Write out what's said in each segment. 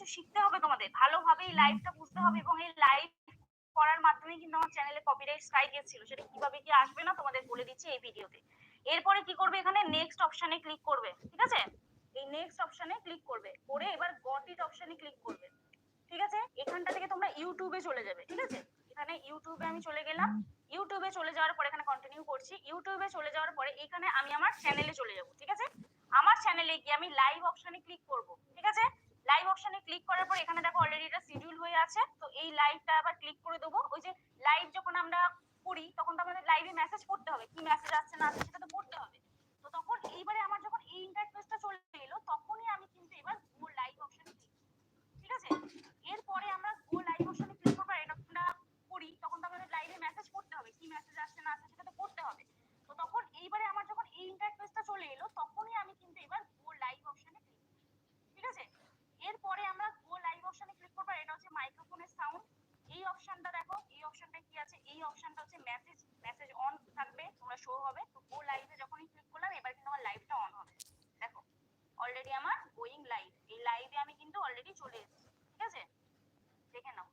কিছু শিখতে হবে তোমাদের। ভালোভাবে এই লাইভটা বুঝতে হবে এবং এই লাইভ করার মাধ্যমে কিন্তু আমার চ্যানেলে কপিরাইট স্ট্রাইক এসেছিল। সেটা কীভাবে কি আসবে না তোমাদের বলে দিচ্ছি এই ভিডিওতে এরপরে কি করবে এখানে? নেক্সট অপশনে ক্লিক করবে, ঠিক আছে? এই নেক্সট অপশনে ক্লিক করবে। করে এবার গট ইট অপশনে ক্লিক করবে, ঠিক আছে? এখানটা থেকে তোমরা ইউটিউবে চলে যাবে, ঠিক আছে? এখানে ইউটিউবে আমি চলে গেলাম। ইউটিউবে চলে যাওয়ার পরে এখানে কন্টিনিউ করছি। ইউটিউবে চলে যাওয়ার পরে এখানে আমি আমার চ্যানেলে চলে যাব, ঠিক আছে? আমার চ্যানেলে গিয়ে আমি লাইভ অপশনে ক্লিক করব, ঠিক আছে? লাইভ অপশনে ক্লিক করার পর এখানে দেখো অলরেডি এটা শিডিউল হয়ে আছে। তো এই লাইভটা আবার ক্লিক করে দেবো। ওই যে লাইভ যখন আমরা করি, তখন তো আমাদের লাইভে মেসেজ পড়তে হবে। কি মেসেজ আসছে, না আসছে, সেটা তো পড়তে হবে। তো তখন এইবারে আমার যখন এই ইন্টারফেসটা চলে এলো, তখনই আমি কিন্তু এবার গো লাইভ অপশনে ক্লিক ঠিক আছে? এরপরে আমরা গো লাইভ অপশনে ক্লিক করব এটা আমরা করি, তখন তো আমাদের লাইভে মেসেজ পড়তে হবে। কি মেসেজ আসছে, না আসছে, সেটা তো পড়তে হবে। তো তখন এইবারে আমার যখন এই ইন্টারফেসটা চলে এলো, তখনই আমি কিন্তু এবার গো লাইভ অপশনে ক্লিক ঠিক আছে এরপরে আমরা গো লাইভ অপশনে ক্লিক করব এটা হচ্ছে মাইক্রোফোনের সাউন্ড এই অপশনটা দেখো এই অপশনটা কি আছে এই অপশনটা হচ্ছে মেসেজ মেসেজ অন থাকবে তোমরা শো হবে তো গো লাইভে যখনই ক্লিক করলাম এবার কিন্তু আমার লাইভটা অন হবে দেখো অলরেডি আমার গোয়িং লাইভ এই লাইভে আমি কিন্তু অলরেডি চলে এসেছি, ঠিক আছে? দেখে নাও।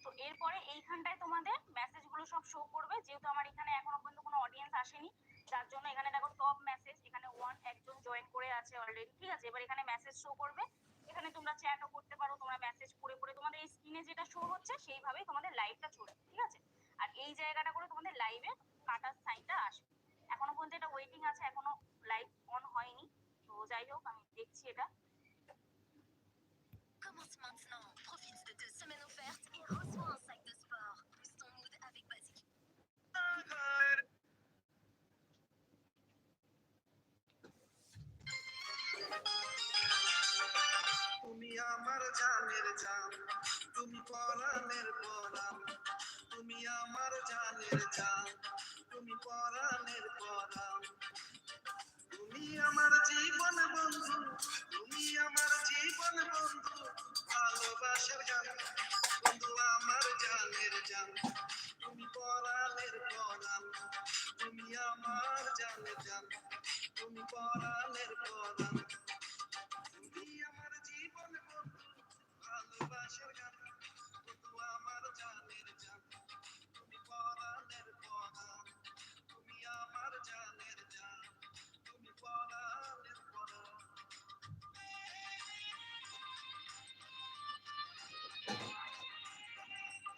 তো এরপরে এইখানটায় তোমাদের মেসেজগুলো সব শো করবে। যেহেতু আমার এখানে এখনও পর্যন্ত কোনো অডিয়েন্স আসেনি, যার জন্য এখানে দেখো টপ মেসেজ এখানে ওয়ান একজন জয়েন করে আছে অলরেডি ঠিক আছে? এবার এখানে মেসেজ শো করবে। এখানে তোমরা চ্যাটও করতে পারো, তোমরা মেসেজ করে করে তোমাদের এই স্ক্রিনে যেটা শো হচ্ছে, সেইভাবেই তোমাদের লাইভটা চলবে, ঠিক আছে? আর এই জায়গাটা করে তোমাদের লাইভে কাটার সাইনটা আসবে। এখনও পর্যন্ত এটা ওয়েটিং আছে, এখনও লাইভ অন হয়নি। তো যাই হোক, আমি দেখছি এটা। maintenant. Profite de deux semaines offertes et reçois un sac de sport. Booste ton mood avec Basic. তুমি আমার জানের জান তুমি পরাণের পরাণ তুমি আমার জানের জান তুমি পরাণের পরাণ জান তুমি পরাণের পরাণ তুমি আমার জান জান তুমি পরাণের পরাণ